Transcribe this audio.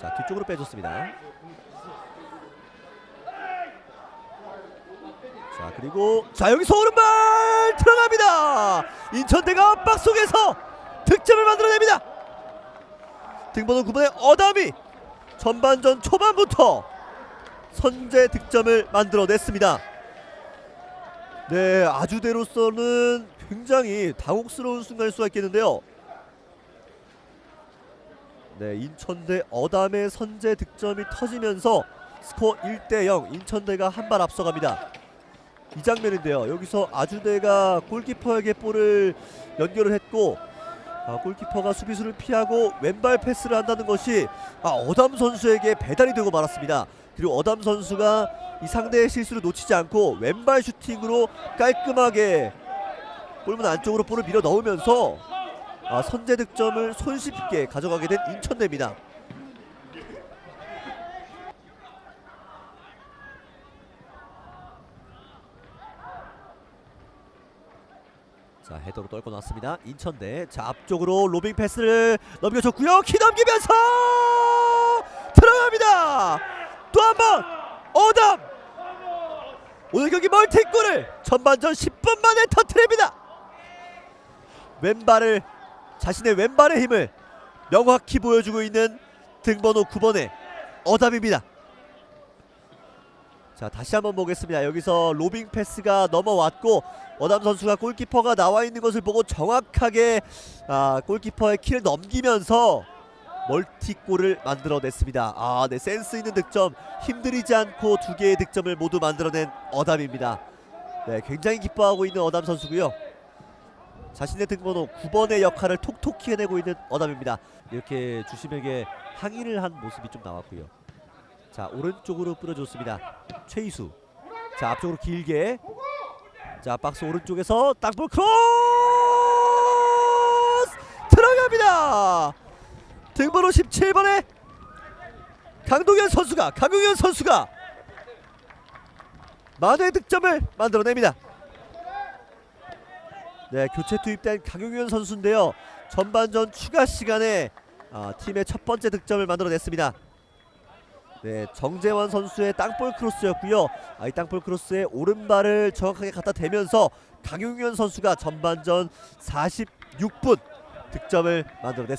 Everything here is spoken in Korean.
자 뒤쪽으로 빼줬습니다. 자 그리고 자 여기서 오른발 들어갑니다. 인천대가 압박 속에서 득점을 만들어냅니다. 등번호 9번의 어담이 전반전 초반부터 선제 득점을 만들어냈습니다. 네, 아주대로서는 굉장히 당혹스러운 순간일 수가 있겠는데요. 네, 인천대 어담의 선제 득점이 터지면서 스코어 1대 0 인천대가 한 발 앞서갑니다. 이 장면인데요. 여기서 아주대가 골키퍼에게 볼을 연결을 했고 아, 골키퍼가 수비수를 피하고 왼발 패스를 한다는 것이 아, 어담 선수에게 배달이 되고 말았습니다. 그리고 어담 선수가 이 상대의 실수를 놓치지 않고 왼발 슈팅으로 깔끔하게 골문 안쪽으로 볼을 밀어 넣으면서 아, 선제 득점을 손쉽게 가져가게 된 인천대입니다. 자 헤더로 떨고 나왔습니다. 인천대 자 앞쪽으로 로빙 패스를 넘겨줬고요. 키 넘기면서 들어갑니다. 또 한번 어담 오늘 경기 멀티골을 전반전 10분 만에 터트립니다. 왼발을 자신의 왼발의 힘을 명확히 보여주고 있는 등번호 9번의 어담입니다. 자 다시 한번 보겠습니다. 여기서 로빙 패스가 넘어왔고 어담 선수가 골키퍼가 나와 있는 것을 보고 정확하게 아, 골키퍼의 키를 넘기면서 멀티골을 만들어냈습니다. 아, 네 센스 있는 득점, 힘들이지 않고 두 개의 득점을 모두 만들어낸 어담입니다. 네, 굉장히 기뻐하고 있는 어담 선수고요. 자신의 등번호 9번의 역할을 톡톡히 해내고 있는 어담입니다. 이렇게 주심에게 항의를 한 모습이 좀 나왔고요. 자 오른쪽으로 뿌려줬습니다. 최희수. 자 앞쪽으로 길게. 자 박스 오른쪽에서 땅볼 크로스 들어갑니다. 등번호 17번의 강동현 선수가 강용현 선수가 만회 득점을 만들어냅니다. 네 교체 투입된 강용현 선수인데요. 전반전 추가 시간에 아, 팀의 첫 번째 득점을 만들어냈습니다. 네, 정재원 선수의 땅볼 크로스였고요. 아, 이 땅볼 크로스의 오른발을 정확하게 갖다 대면서 강용현 선수가 전반전 46분 득점을 만들어냈습니다.